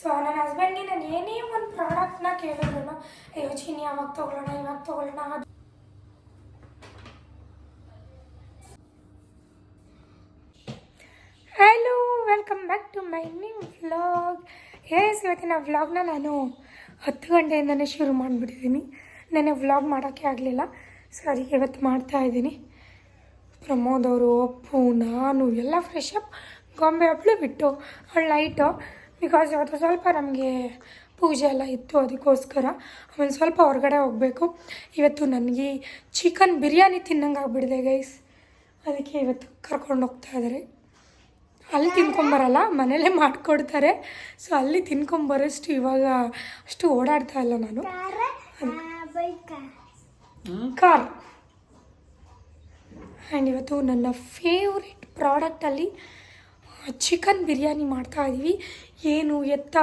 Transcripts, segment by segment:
So ನನ್ನ ಹಸ್ಬೆಂಡ್ಗೆ ನಾನು ಏನೇ ಒಂದು ಪ್ರಾಡಕ್ಟ್ನ ಕೇಳಿದ್ರು ಅಯ್ಯೋ ಚೀನಿ ಯಾವಾಗ ತೊಗೊಳ್ಳೋಣ, ಇವಾಗ ತೊಗೊಳ್ಳೋಣ, ಅದು. Hello welcome back to my new vlog yes ಇವತ್ತಿನ ವ್ಲಾಗ್ನ ನಾನು ಹತ್ತು ಗಂಟೆಯಿಂದನೇ ಶುರು ಮಾಡಿಬಿಟ್ಟಿದ್ದೀನಿ. ನನಗೆ ವ್ಲಾಗ್ ಮಾಡೋಕ್ಕೆ ಆಗಲಿಲ್ಲ. ಸೊ ಅದಕ್ಕೆ ಇವತ್ತು ಮಾಡ್ತಾ ಇದ್ದೀನಿ. ಪ್ರಮೋದ್ ಅವರು, ಅಪ್ಪು, ನಾನು ಎಲ್ಲ ಫ್ರೆಶ್ ಅಪ್ ಗೊಂಬೆ ಹಬ್ಬಳು ಬಿಟ್ಟು ಅವಳು ನೈಟು ಬಿಕಾಸ್ ಅದು ಸ್ವಲ್ಪ ನಮಗೆ ಪೂಜೆ ಎಲ್ಲ ಇತ್ತು ಅದಕ್ಕೋಸ್ಕರ ಆಮೇಲೆ ಸ್ವಲ್ಪ ಹೊರಗಡೆ ಹೋಗಬೇಕು. ಇವತ್ತು ನನಗೆ ಚಿಕನ್ ಬಿರಿಯಾನಿ ತಿನ್ನಂಗೆ ಆಗ್ಬಿಡಿದೆ ಗೈಸ್ ಅದಕ್ಕೆ ಇವತ್ತು ಕರ್ಕೊಂಡು ಹೋಗ್ತಾ ಇದ್ದಾರೆ ಅಲ್ಲಿ ತಿನ್ಕೊಂಬರಲ್ಲ, ಮನೇಲೇ ಮಾಡಿಕೊಡ್ತಾರೆ. ಸೊ ಅಲ್ಲಿ ತಿನ್ಕೊಂಬರೋಷ್ಟು ಇವಾಗ ಅಷ್ಟು ಓಡಾಡ್ತಾ ಇಲ್ಲ ನಾನು. ಕಾರ್. ಆ್ಯಂಡ್ ಇವತ್ತು ನನ್ನ ಫೇವ್ರೆಟ್ ಪ್ರಾಡಕ್ಟಲ್ಲಿ ಚಿಕನ್ ಬಿರಿಯಾನಿ ಮಾಡ್ತಾಯಿದ್ದೀವಿ ಏನು ಎತ್ತ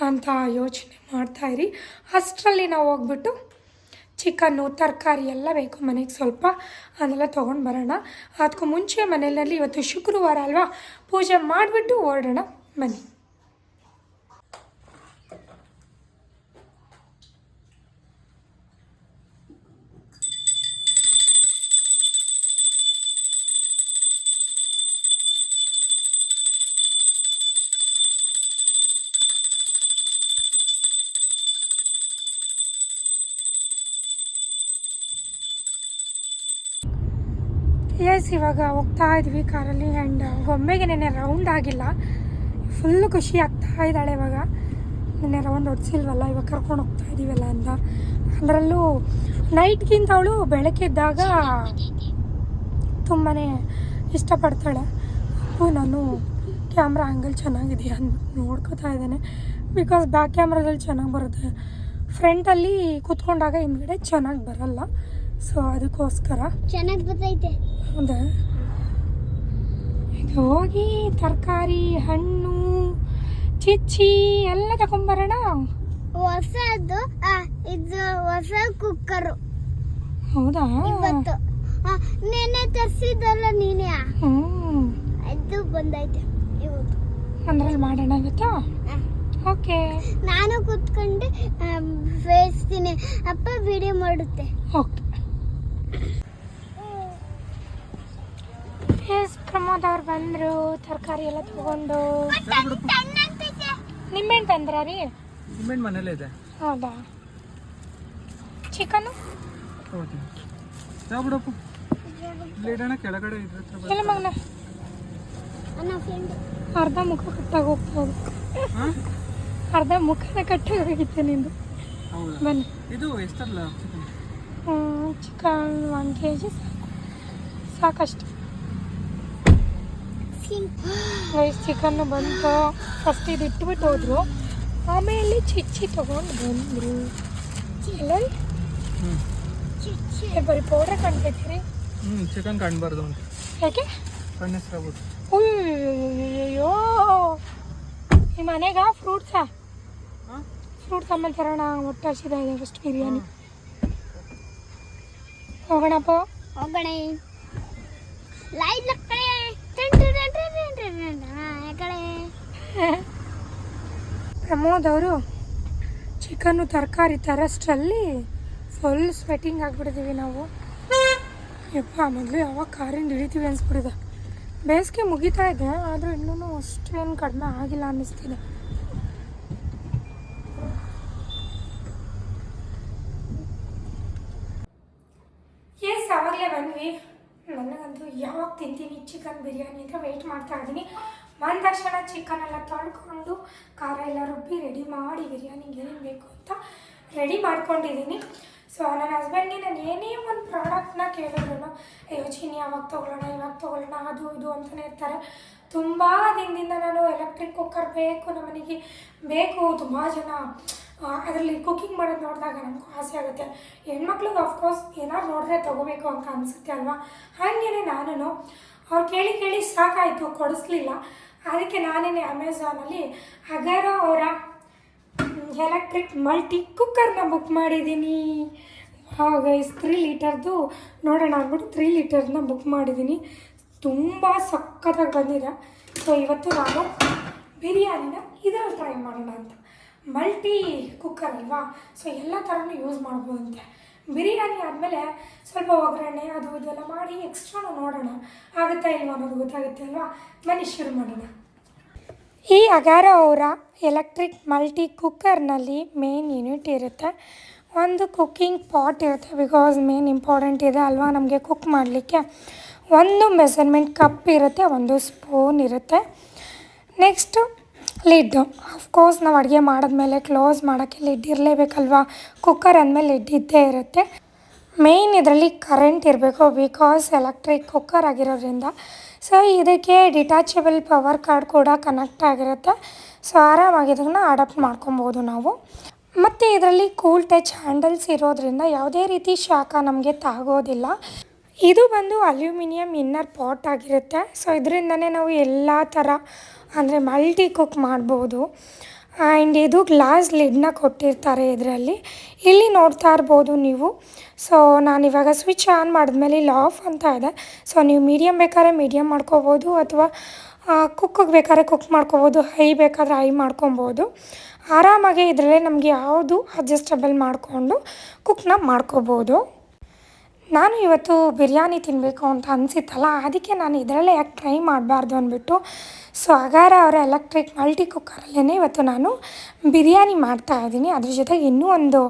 ಅಂತ ಯೋಚನೆ ಮಾಡ್ತಾ ಇರಿ. ಅಷ್ಟರಲ್ಲಿ ನಾವು ಹೋಗ್ಬಿಟ್ಟು ಚಿಕನ್ನು, ತರಕಾರಿ ಎಲ್ಲ ಬೇಕು ಮನೆಗೆ ಸ್ವಲ್ಪ. ಅದೆಲ್ಲ ತೊಗೊಂಡು ಬರೋಣ. ಅದಕ್ಕೂ ಮುಂಚೆ ಮನೆಯಲ್ಲಿ ಇವತ್ತು ಶುಕ್ರವಾರ ಅಲ್ವಾ? ಪೂಜೆ ಮಾಡಿಬಿಟ್ಟು ಹೊರಡೋಣ. ಬನ್ನಿ. ಎಸ್ ಇವಾಗ ಹೋಗ್ತಾ ಇದ್ವಿ ಕಾರಲ್ಲಿ ಆ್ಯಂಡ್ ಗೊಂಬೆಗೆ ನೆನೆ ರೌಂಡ್ ಆಗಿಲ್ಲ. ಫುಲ್ಲು ಖುಷಿ ಆಗ್ತಾ ಇದ್ದಾಳೆ ಇವಾಗ. ನೆನ್ನೆ ರೌಂಡ್ ಹೊಡ್ಸಿಲ್ವಲ್ಲ ಇವಾಗ ಕರ್ಕೊಂಡು ಹೋಗ್ತಾ ಇದ್ದೀವಲ್ಲ ಅಂತ. ಅದರಲ್ಲೂ ನೈಟ್ಗಿಂತ ಅವಳು ಬೆಳಕಿದ್ದಾಗ ತುಂಬಾ ಇಷ್ಟಪಡ್ತಾಳೆ. ಅಪ್ಪು, ನಾನು ಕ್ಯಾಮ್ರಾ ಆ್ಯಂಗಲ್ ಚೆನ್ನಾಗಿದೆಯಾ ಅಂತ ನೋಡ್ಕೋತಾ ಇದ್ದೇನೆ. ಬಿಕಾಸ್ ಬ್ಯಾಕ್ ಕ್ಯಾಮ್ರಾದಲ್ಲಿ ಚೆನ್ನಾಗಿ ಬರುತ್ತೆ. ಫ್ರಂಟಲ್ಲಿ ಕೂತ್ಕೊಂಡಾಗ ಹಿಂದ್ಗಡೆ ಚೆನ್ನಾಗಿ ಬರಲ್ಲ. ಸೊ ಅದಕ್ಕೋಸ್ಕರ ಚೆನ್ನಾಗಿ ಬರ್ತೈತೆ. ಹೌದಾ ಈಗ ಹೋಗಿ ತರಕಾರಿ ಹಣ್ಣು ಚಿಚ್ಚಿ ಎಲ್ಲ ತಗೊಂಬರೋಣ. ಹೊಸದು ಇದು ಹೊಸ ಕುಕ್ಕರು ಹೌದಾ? ಇವತ್ತು. ಆ, ನೆನ್ನೆ ತರ್ಸಿದ್ದಲ್ಲ ನೀನೇ? ಅದು ಬಂದೈತೆ ಇವತ್ತು. ಅಂದ್ರೆ ಮಾಡೋಣ ಗೊತ್ತಾ? ಓಕೆ. ನಾನು ಕೂತ್ಕೊಂಡು ಬೇಯಿಸ್ತೀನಿ. ಅಪ್ಪ ವಿಡಿಯೋ ಮಾಡುತ್ತೆ. ಓಕೆ. ಎಸ್ ಪ್ರಮೋದ್ ಅವ್ರು ಬಂದರು ತರಕಾರಿ ಎಲ್ಲ ತಗೊಂಡು. ನಿಂಬೆಹಣ್ಣು ತಂದ್ರ ರೀ? ನಿಂಬೆಹಣ್ಣು ಮನೇಲೇ ಇದೆ. ಹೌದಾ? ಚಿಕನು ಹೌದು. ಯಾವ ಬಿಡಪ್ಪ ಇಲ್ಲಿಡೋಣ ಕೆಳಗಡೆ ಇದ್ರ ಎಲ್ಲ ಮಗನ. ಅರ್ಧ ಮುಖ ಕಟ್ಟಾಗಿ ಹೋಗ್ತಾ? ಅರ್ಧ ಮುಖನ ಕಟ್ಟಾಗಿ ಹೋಗಿತ್ತೆ ನಿಂದು ಬನ್ನಿ. ಇದು ಎಷ್ಟಲ್ಲ chicken? Chicken one K G ಸಾಕು. ಸಾಕಷ್ಟು. ರೈಸ್ ಚಿಕನ್ನು ಬಂತು. ಫಸ್ಟ್ ಇದು ಇಟ್ಬಿಟ್ಟು ಹೋದ್ರು. ಆಮೇಲೆ ಚಿಚ್ಚಿ ತಗೊಂಡು ಬಂದರು. ಎಲ್ಲ ಬರೀ ಪೌಡ್ರ್ ಕಾಣ್ಬೇಕ್ರಿ. ಹ್ಞೂ ಚಿಕನ್ ಕಾಣಬಾರ್ದು ಯಾಕೆ? ಕಣ್ಣು ಹೆಸರಾಗ್ಬಿಟ್ಟು ಅಯ್ಯೋ ಈ ಮನೆಗ ಫ್ರೂಟ್ಸಾ ಫ್ರೂಟ್ಸ್ ಆಮೇಲೆ ತರೋಣ ಹೊಟ್ಟೆ ಹಸಿದ ಇದೆ ಫಸ್ಟ್ ಬಿರಿಯಾನಿ. ಹೋಗೋಣಪ್ಪ. ಹೋಗೋಣ. ಲೈಟ್ ಕಡೆ ಪ್ರಮೋದ್ ಅವರು ಚಿಕನ್ನು ತರಕಾರಿ ತರಷ್ಟರಲ್ಲಿ ಫುಲ್ ಸ್ವೆಟಿಂಗ್ ಆಗಿಬಿಟ್ಟಿದ್ದೀವಿ ನಾವು. ಯಪ್ಪ, ಮೊದಲು ಯಾವಾಗ ಕಾರಿಂದ ಇಳಿತೀವಿ ಅನಿಸ್ಬಿಡಿದೆ ಬೇಸಿಗೆ ಮುಗಿತಾ ಇದೆ, ಆದರೂ ಇನ್ನೂ ಅಷ್ಟೇನು ಕಡಿಮೆ ಆಗಿಲ್ಲ ಅನ್ನಿಸ್ತಿದೆ. ಎಸ್ ಬಂದ್ವಿ ನನಗಂತೂ ಯಾವಾಗ ತಿಂತೀನಿ ಚಿಕನ್ ಬಿರಿಯಾನಿ ಅಂತ ವೆಯ್ಟ್ ಮಾಡ್ತಾ ಇದ್ದೀನಿ. ಬಂದ ತಕ್ಷಣ ಚಿಕನ್ ಎಲ್ಲ ತೊಳ್ಕೊಂಡು, ಖಾರ ಎಲ್ಲ ರುಬ್ಬಿ ರೆಡಿ ಮಾಡಿ ಬಿರಿಯಾನಿಗೆ ಏನು ಬೇಕು ಅಂತ ರೆಡಿ ಮಾಡ್ಕೊಂಡಿದ್ದೀನಿ ಸೊ ನನ್ನ ಹಸ್ಬೆಂಡ್ಗೆ ನಾನು ಏನೇ ಒಂದು ಪ್ರಾಡಕ್ಟ್ನ ಕೇಳಿದ್ರು ಅಯ್ಯೋ ಚೀನಿ ಯಾವಾಗ ತೊಗೊಳ್ಳೋಣ, ಇವಾಗ ತೊಗೊಳ್ಳೋಣ, ಅದು ಇದು ಅಂತಲೇ ಇರ್ತಾರೆ. ತುಂಬ ದಿನದಿಂದ ನಾನು ಎಲೆಕ್ಟ್ರಿಕ್ ಕುಕ್ಕರ್ ಬೇಕು ನಮ್ಮನೆಗೆ ಬೇಕು, ತುಂಬ ಜನ ಅದರಲ್ಲಿ ಕುಕ್ಕಿಂಗ್ ಮಾಡೋದು ನೋಡಿದಾಗ ನಮಗೂ ಆಸೆ ಆಗುತ್ತೆ. ಹೆಣ್ಮಕ್ಳಿಗೆ ಅಫ್ಕೋರ್ಸ್ ಏನಾದ್ರು ನೋಡಿದ್ರೆ ತೊಗೋಬೇಕು ಅಂತ ಅನಿಸುತ್ತೆ ಅಲ್ವಾ? ಹಾಗೇನೆ ನಾನು ಅವ್ರು ಕೇಳಿ ಕೇಳಿ ಸಾಕಾಯಿತು, ಕೊಡಿಸ್ಲಿಲ್ಲ. ಅದಕ್ಕೆ ನಾನೇನೆ ಅಮೆಝಾನಲ್ಲಿ ಅಗರ ಅವರ ಎಲೆಕ್ಟ್ರಿಕ್ ಮಲ್ಟಿ ಕುಕ್ಕರ್ನ ಬುಕ್ ಮಾಡಿದ್ದೀನಿ. ಹಾಗೆ ತ್ರೀ ಲೀಟರ್ದು ನೋಡೋಣ ಅಂದ್ಬಿಟ್ಟು ತ್ರೀ ಲೀಟರ್ನ ಬುಕ್ ಮಾಡಿದ್ದೀನಿ. ತುಂಬ ಸಖತ್ತಾಗಿ ಬಂದಿದೆ. ಸೊ ಇವತ್ತು ನಾನು ಬಿರಿಯಾನಿನ ಇದ್ರಲ್ಲಿ ಟ್ರೈ ಮಾಡೋಣ ಅಂತ. ಮಲ್ಟಿ ಕುಕ್ಕರ್ ಅಲ್ವಾ? ಸೊ ಎಲ್ಲ ಥರನೂ ಯೂಸ್ ಮಾಡ್ಬೋದಂತೆ. ಬಿರಿಯಾನಿ ಆದಮೇಲೆ ಸ್ವಲ್ಪ ಒಗ್ಗರಣೆ, ಅದು ಇದೆಲ್ಲ ಮಾಡಿ ಎಕ್ಸ್ಟ್ರಾನು ನೋಡೋಣ. ಆಗುತ್ತಾ ಇಲ್ವಾ ಅನ್ನೋದು ಗೊತ್ತಾಗುತ್ತೆ ಅಲ್ವಾ? ಮನೆ ಶುರು ಮಾಡೋಣ. ಈ ಅಗಾರ ಅವರ ಎಲೆಕ್ಟ್ರಿಕ್ ಮಲ್ಟಿ ಕುಕ್ಕರ್ನಲ್ಲಿ ಮೇನ್ ಯೂನಿಟ್ ಇರುತ್ತೆ. ಒಂದು ಕುಕ್ಕಿಂಗ್ ಪಾಟ್ ಇರುತ್ತೆ. ಬಿಕಾಸ್ ಮೇನ್ ಇಂಪಾರ್ಟೆಂಟ್ ಇದೆ ಅಲ್ವಾ ನಮಗೆ ಕುಕ್ ಮಾಡಲಿಕ್ಕೆ. ಒಂದು ಮೆಸರ್ಮೆಂಟ್ ಕಪ್ ಇರುತ್ತೆ, ಒಂದು ಸ್ಪೂನ್ ಇರುತ್ತೆ. ನೆಕ್ಸ್ಟು ಲಿಡ್ಡು ಅಫ್ಕೋರ್ಸ್ ನಾವು ಅಡುಗೆ ಮಾಡಿದ್ಮೇಲೆ ಕ್ಲೋಸ್ ಮಾಡೋಕ್ಕೆ ಲಿಡ್ ಇರಲೇಬೇಕಲ್ವಾ? ಕುಕ್ಕರ್ ಅಂದಮೇಲೆ ಲಿಡ್ ಇದ್ದೇ ಇರುತ್ತೆ. ಮೇಯ್ನ್ ಇದರಲ್ಲಿ ಕರೆಂಟ್ ಇರಬೇಕು ಬಿಕಾಸ್ ಎಲೆಕ್ಟ್ರಿಕ್ ಕುಕ್ಕರ್ ಆಗಿರೋದ್ರಿಂದ. ಸೊ ಇದಕ್ಕೆ ಡಿಟ್ಯಾಚಬಲ್ ಪವರ್ ಕಾರ್ಡ್ ಕೂಡ ಕನೆಕ್ಟ್ ಆಗಿರುತ್ತೆ. ಸೊ ಆರಾಮಾಗಿ ಇದನ್ನು ಅಡಾಪ್ಟ್ ಮಾಡ್ಕೊಬೋದು ನಾವು. ಮತ್ತು ಇದರಲ್ಲಿ ಕೂಲ್ ಟಚ್ ಹ್ಯಾಂಡಲ್ಸ್ ಇರೋದ್ರಿಂದ ಯಾವುದೇ ರೀತಿ ಶಾಖ ನಮಗೆ ತಾಗೋದಿಲ್ಲ. ಇದು ಬಂದು ಅಲ್ಯೂಮಿನಿಯಂ ಇನ್ನರ್ ಪಾಟ್ ಆಗಿರುತ್ತೆ. ಸೊ ಇದರಿಂದನೇ ನಾವು ಎಲ್ಲ ಥರ ಅಂದರೆ ಮಲ್ಟಿ ಕುಕ್ ಮಾಡ್ಬೋದು. ಆ್ಯಂಡ್ ಇದು ಗ್ಲಾಸ್ ಲಿಡ್ನ ಕೊಟ್ಟಿರ್ತಾರೆ ಇದರಲ್ಲಿ. ಇಲ್ಲಿ ನೋಡ್ತಾ ಇರ್ಬೋದು ನೀವು. ಸೊ ನಾನಿವಾಗ ಸ್ವಿಚ್ ಆನ್ ಮಾಡಿದ್ಮೇಲೆ ಇಲ್ಲಿ ಆಫ್ ಅಂತ ಇದೆ. ಸೊ ನೀವು ಮೀಡಿಯಮ್ ಬೇಕಾದ್ರೆ ಮೀಡಿಯಮ್ ಮಾಡ್ಕೋಬೋದು ಅಥವಾ ಕುಕ್ಕಿಗೆ ಬೇಕಾದ್ರೆ ಕುಕ್ ಮಾಡ್ಕೋಬೋದು ಹೈ ಬೇಕಾದ್ರೆ ಹೈ ಮಾಡ್ಕೊಬೋದು. ಆರಾಮಾಗಿ ಇದರಲ್ಲೇ ನಮಗೆ ಯಾವುದು ಅಡ್ಜಸ್ಟಬಲ್ ಮಾಡಿಕೊಂಡು ಕುಕ್ನ ಮಾಡ್ಕೋಬೋದು. ನಾನು ಇವತ್ತು ಬಿರಿಯಾನಿ ತಿನ್ನಬೇಕು ಅಂತ ಅನಿಸಿತ್ತಲ್ಲ, ಅದಕ್ಕೆ ನಾನು ಇದರಲ್ಲೇ ಯಾಕೆ ಟ್ರೈ ಮಾಡಬಾರ್ದು ಅಂದ್ಬಿಟ್ಟು ಸೊ ಅಗಾರ ಅವರ ಎಲೆಕ್ಟ್ರಿಕ್ ಮಲ್ಟಿ ಕುಕ್ಕರಲ್ಲೇ ಇವತ್ತು ನಾನು ಬಿರಿಯಾನಿ ಮಾಡ್ತಾ ಇದ್ದೀನಿ. ಅದ್ರ ಜೊತೆಗೆ ಇನ್ನೂ ಒಂದು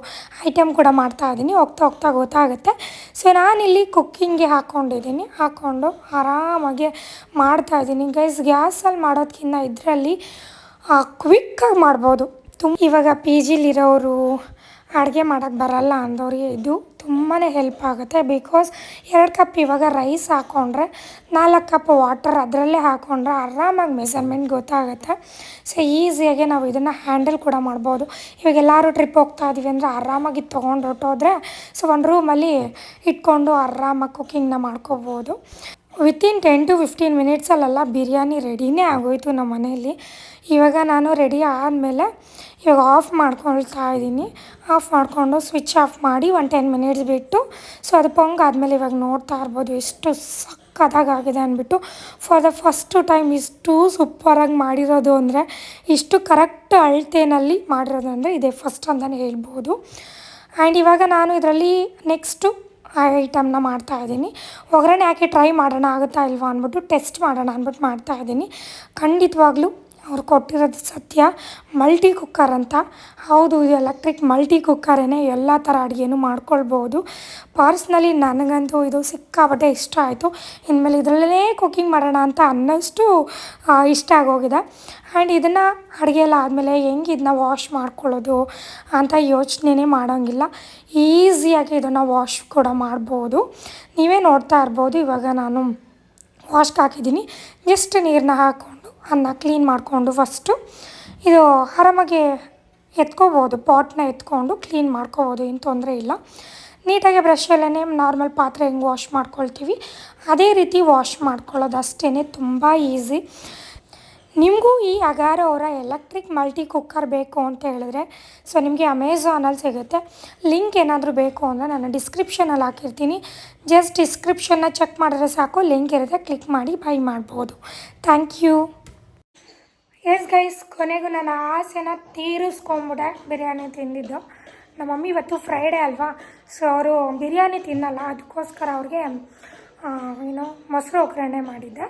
ಐಟಮ್ ಕೂಡ ಮಾಡ್ತಾ ಇದ್ದೀನಿ. ಹೋಗ್ತಾ ಹೋಗ್ತಾ ಗೊತ್ತಾಗುತ್ತೆ. ಸೊ ನಾನಿಲ್ಲಿ ಕುಕ್ಕಿಂಗ್ಗೆ ಹಾಕ್ಕೊಂಡಿದ್ದೀನಿ ಹಾಕ್ಕೊಂಡು ಆರಾಮಾಗಿ ಮಾಡ್ತಾ ಇದ್ದೀನಿ. ಗೈಸ್ ಗ್ಯಾಸಲ್ಲಿ ಮಾಡೋದಕ್ಕಿಂತ ಇದರಲ್ಲಿ ಕ್ವಿಕ್ಕಾಗಿ ಮಾಡ್ಬೋದು. ತುಂಬ ಇವಾಗ ಪಿ ಜಿಲಿರೋರು ಅಡುಗೆ ಮಾಡೋಕ್ಕೆ ಬರಲ್ಲ ಅಂದವ್ರಿಗೆ ಇದು ತುಂಬಾ ಹೆಲ್ಪ್ ಆಗುತ್ತೆ. ಬಿಕಾಸ್ ಎರಡು ಕಪ್ ಇವಾಗ ರೈಸ್ ಹಾಕ್ಕೊಂಡ್ರೆ ನಾಲ್ಕು ಕಪ್ ವಾಟರ್ ಅದರಲ್ಲೇ ಹಾಕ್ಕೊಂಡ್ರೆ ಆರಾಮಾಗಿ ಮೆಸರ್ಮೆಂಟ್ ಗೊತ್ತಾಗುತ್ತೆ. ಸೊ ಈಸಿಯಾಗಿ ನಾವು ಇದನ್ನು ಹ್ಯಾಂಡಲ್ ಕೂಡ ಮಾಡ್ಬೋದು. ಇವಾಗ ಎಲ್ಲರೂ ಟ್ರಿಪ್ ಹೋಗ್ತಾ ಇದ್ದೀವಿ ಅಂದರೆ ಆರಾಮಾಗಿ ತೊಗೊಂಡು ಹೊಟ್ಟೋದ್ರೆ ಸೊ ಒಂದು ರೂಮಲ್ಲಿ ಇಟ್ಕೊಂಡು ಆರಾಮಾಗಿ ಕುಕ್ಕಿಂಗ್ನ ಮಾಡ್ಕೋಬೋದು. ವಿತಿನ್ ಟೆನ್ ಟು ಫಿಫ್ಟೀನ್ ಮಿನಿಟ್ಸಲ್ಲೆಲ್ಲ ಬಿರಿಯಾನಿ ರೆಡಿನೇ ಆಗೋಯ್ತು ನಮ್ಮ ಮನೆಯಲ್ಲಿ. ಇವಾಗ ನಾನು ರೆಡಿ ಆದಮೇಲೆ ಇವಾಗ ಆಫ್ ಮಾಡ್ಕೊಳ್ತಾ ಇದ್ದೀನಿ. ಆಫ್ ಮಾಡಿಕೊಂಡು ಸ್ವಿಚ್ ಆಫ್ ಮಾಡಿ ಒಂದು ಟೆನ್ ಮಿನಿಟ್ಸ್ ಬಿಟ್ಟು ಸೊ ಅದು ಪೊಂಗ್ ಆದಮೇಲೆ ಇವಾಗ ನೋಡ್ತಾ ಇರ್ಬೋದು ಎಷ್ಟು ಸಕ್ಕದಾಗಿದೆ ಅಂದ್ಬಿಟ್ಟು. ಫಾರ್ ದ ಫಸ್ಟು ಟೈಮ್ ಇಷ್ಟು ಸೂಪರಾಗಿ ಮಾಡಿರೋದು ಅಂದರೆ, ಇಷ್ಟು ಕರೆಕ್ಟ್ ಅಳತೆನಲ್ಲಿ ಮಾಡಿರೋದು ಅಂದರೆ ಇದೇ ಫಸ್ಟ್ ಅಂತಲೇ ಹೇಳ್ಬೋದು. ಆ್ಯಂಡ್ ಇವಾಗ ನಾನು ಇದರಲ್ಲಿ ನೆಕ್ಸ್ಟು ಐಟಮ್ನ ಮಾಡ್ತಾ ಇದ್ದೀನಿ. ಒಗ್ಗರಣೆ ಹಾಕಿ ಟ್ರೈ ಮಾಡೋಣ, ಆಗುತ್ತಾ ಇಲ್ವಾ ಅಂದ್ಬಿಟ್ಟು ಟೆಸ್ಟ್ ಮಾಡೋಣ ಅಂದ್ಬಿಟ್ಟು ಮಾಡ್ತಾ ಇದ್ದೀನಿ. ಖಂಡಿತವಾಗ್ಲೂ ಅವ್ರು ಕೊಟ್ಟಿರೋದು ಸತ್ಯ. ಮಲ್ಟಿ ಕುಕ್ಕರ್ ಅಂತ. ಹೌದು ಎಲೆಕ್ಟ್ರಿಕ್ ಮಲ್ಟಿ ಕುಕ್ಕರೇ ಎಲ್ಲ ಥರ ಅಡುಗೆನೂ ಮಾಡ್ಕೊಳ್ಬೋದು. ಪರ್ಸ್ನಲಿ ನನಗಂತೂ ಇದು ಸಿಕ್ಕಾಪಟ್ಟೆ ಇಷ್ಟ ಆಯಿತು. ಇನ್ಮೇಲೆ ಇದರಲ್ಲೇ ಕುಕ್ಕಿಂಗ್ ಮಾಡೋಣ ಅಂತ ಅನ್ನೋಷ್ಟು ಇಷ್ಟ ಆಗೋಗಿದೆ. ಆ್ಯಂಡ್ ಇದನ್ನು ಅಡುಗೆ ಎಲ್ಲ ಆದಮೇಲೆ ಹೆಂಗೆ ಇದನ್ನ ವಾಶ್ ಮಾಡ್ಕೊಳ್ಳೋದು ಅಂತ ಯೋಚನೆನೇ ಮಾಡೋಂಗಿಲ್ಲ. ಈಸಿಯಾಗಿ ಇದನ್ನು ವಾಶ್ ಕೂಡ ಮಾಡ್ಬೋದು. ನೀವೇ ನೋಡ್ತಾ ಇರ್ಬೋದು. ಇವಾಗ ನಾನು ವಾಶ್ಗೆ ಹಾಕಿದ್ದೀನಿ. ಜಸ್ಟ್ ನೀರನ್ನ ಹಾಕ್ಕೊಂಡು ಅನ್ನ ಕ್ಲೀನ್ ಮಾಡಿಕೊಂಡು ಫಸ್ಟು ಇದು ಆರಾಮಾಗಿ ಎತ್ಕೋಬೋದು ಪಾಟ್ನ ಎತ್ಕೊಂಡು ಕ್ಲೀನ್ ಮಾಡ್ಕೋಬೋದು, ಏನು ತೊಂದರೆ ಇಲ್ಲ. ನೀಟಾಗಿ ಬ್ರಷಲ್ಲೇ ನಾರ್ಮಲ್ ಪಾತ್ರೆ ಹೆಂಗೆ ವಾಶ್ ಮಾಡ್ಕೊಳ್ತೀವಿ, ಅದೇ ರೀತಿ ವಾಶ್ ಮಾಡ್ಕೊಳ್ಳೋದು ಅಷ್ಟೇ ತುಂಬ ಈಸಿ ನಿಮಗೂ ಈ ಅಗಾರ ಅವರ ಎಲೆಕ್ಟ್ರಿಕ್ ಮಲ್ಟಿ ಕುಕ್ಕರ್ ಬೇಕು ಅಂತ ಹೇಳಿದ್ರೆ ಸೊ ನಿಮಗೆ ಅಮೆಝಾನಲ್ಲಿ ಸಿಗುತ್ತೆ. ಲಿಂಕ್ ಏನಾದರೂ ಬೇಕು ಅಂದರೆ ನಾನು ಡಿಸ್ಕ್ರಿಪ್ಷನಲ್ಲಿ ಹಾಕಿರ್ತೀನಿ. ಜಸ್ಟ್ ಡಿಸ್ಕ್ರಿಪ್ಷನ್ನ ಚೆಕ್ ಮಾಡಿದ್ರೆ ಸಾಕು ಲಿಂಕ್ ಇರುತ್ತೆ ಕ್ಲಿಕ್ ಮಾಡಿ ಬೈ ಮಾಡ್ಬೋದು. ಥ್ಯಾಂಕ್ ಯು ಎಸ್ ಗೈಸ್ ಕೊನೆಗೂ ನನ್ನ ಆಸೆನ ತೀರಿಸ್ಕೊಂಬಿಟ್ಟೆ ಬಿರಿಯಾನಿ ತಿಂದಿದ್ದು. ನಮ್ಮ ಮಮ್ಮಿ ಇವತ್ತು ಫ್ರೈಡೇ ಅಲ್ವಾ? ಸೊ ಅವರು ಬಿರಿಯಾನಿ ತಿನ್ನಲ್ಲ, ಅದಕ್ಕೋಸ್ಕರ ಅವ್ರಿಗೆ ಏನೋ ಮೊಸರು ಒಗ್ಗರಣೆ ಮಾಡಿದ್ದೆ.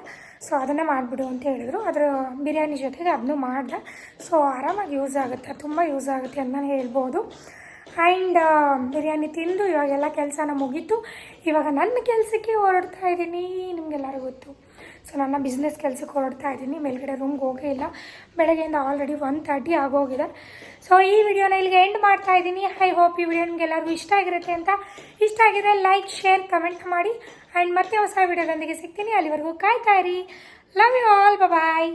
ಸೊ ಅದನ್ನೇ ಮಾಡಿಬಿಡು ಅಂತ ಹೇಳಿದರು. ಅದರ ಬಿರಿಯಾನಿ ಜೊತೆಗೆ ಅದನ್ನು ಮಾಡಿದೆ. ಸೊ ಆರಾಮಾಗಿ ಯೂಸ್ ಆಗುತ್ತೆ, ತುಂಬ ಯೂಸ್ ಆಗುತ್ತೆ ಅಂತ ನಾನು ಹೇಳ್ಬೋದು. ಆ್ಯಂಡ್ ಬಿರಿಯಾನಿ ತಿಂದು ಇವಾಗೆಲ್ಲ ಕೆಲಸನ ಮುಗೀತು. ಇವಾಗ ನನ್ನ ಕೆಲಸಕ್ಕೆ ಹೊರಡ್ತಾ ಇದ್ದೀನಿ, ನಿಮಗೆಲ್ಲರಿಗೂ ಗೊತ್ತು. ಸೊ ನನ್ನ ಬಿಸ್ನೆಸ್ ಕೆಲಸಕ್ಕೆ ಹೊರಡ್ತಾ ಇದ್ದೀನಿ. ಮೇಲ್ಗಡೆ ರೂಮ್ಗೆ ಹೋಗೇ ಇಲ್ಲ. ಬೆಳಗ್ಗೆಯಿಂದ ಆಲ್ರೆಡಿ ಒನ್ ತರ್ಟಿ ಆಗೋಗಿದೆ. ಸೊ ಈ ವಿಡಿಯೋನ ಇಲ್ಲಿಗೆ ಎಂಡ್ ಮಾಡ್ತಾ ಇದ್ದೀನಿ. ಐ ಹೋಪ್ ಈ ವಿಡಿಯೋ ನಿಮಗೆಲ್ಲರಿಗೂ ಇಷ್ಟ ಆಗಿರುತ್ತೆ ಅಂತ ಇಷ್ಟ ಆಗಿದೆ ಲೈಕ್ ಶೇರ್ ಕಮೆಂಟ್ ಮಾಡಿ. ಆ್ಯಂಡ್ ಮತ್ತೆ ಹೊಸ ವಿಡಿಯೋದೊಂದಿಗೆ ಸಿಗ್ತೀನಿ. ಅಲ್ಲಿವರೆಗೂ ಕಾಯ್ತಾ ಇರಿ. Love you all bye